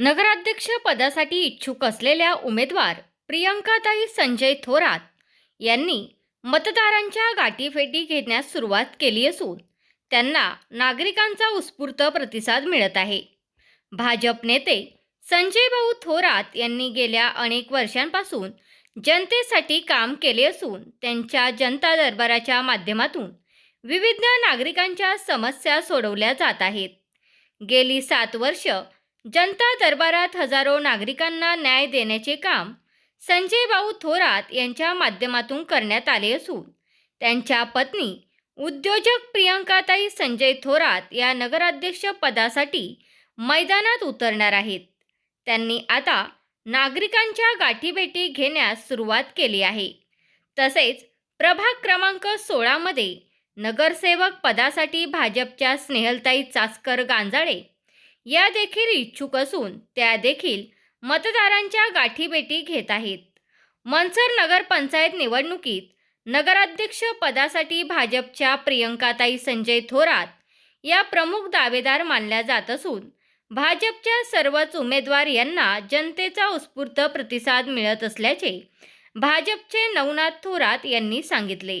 नगराध्यक्ष पदासाठी इच्छुक असलेल्या उमेदवार प्रियंकाताई संजय थोरात यांनी मतदारांच्या गाठीफेटी घेण्यास सुरुवात केली असून त्यांना नागरिकांचा उत्स्फूर्त प्रतिसाद मिळत आहे. भाजप नेते संजय भाऊ थोरात यांनी गेल्या अनेक वर्षांपासून जनतेसाठी काम केले असून त्यांच्या जनता दरबाराच्या माध्यमातून विविध नागरिकांच्या समस्या सोडवल्या जात आहेत. गेली सात वर्ष जनता दरबारात हजारो नागरिकांना न्याय देण्याचे काम संजय भाऊ थोरात यांच्या माध्यमातून करण्यात आले असून त्यांच्या पत्नी उद्योजक प्रियंकाताई संजय थोरात या नगराध्यक्ष पदासाठी मैदानात उतरणार आहेत. त्यांनी आता नागरिकांच्या गाठीभेटी घेण्यास सुरुवात केली आहे. तसेच प्रभाग क्रमांक सोळामध्ये नगरसेवक पदासाठी भाजपच्या स्नेहलताई चासकर गांजाळे या देखील इच्छुक असून त्या देखील मतदारांच्या गाठीभेटी घेत आहेत. मनसर नगरपंचायत निवडणुकीत नगराध्यक्ष पदासाठी भाजपच्या प्रियंकाताई संजय थोरात या प्रमुख दावेदार मानल्या जात असून भाजपच्या सर्वच उमेदवार यांना जनतेचा उत्स्फूर्त प्रतिसाद मिळत असल्याचे भाजपचे नवनाथ थोरात यांनी सांगितले.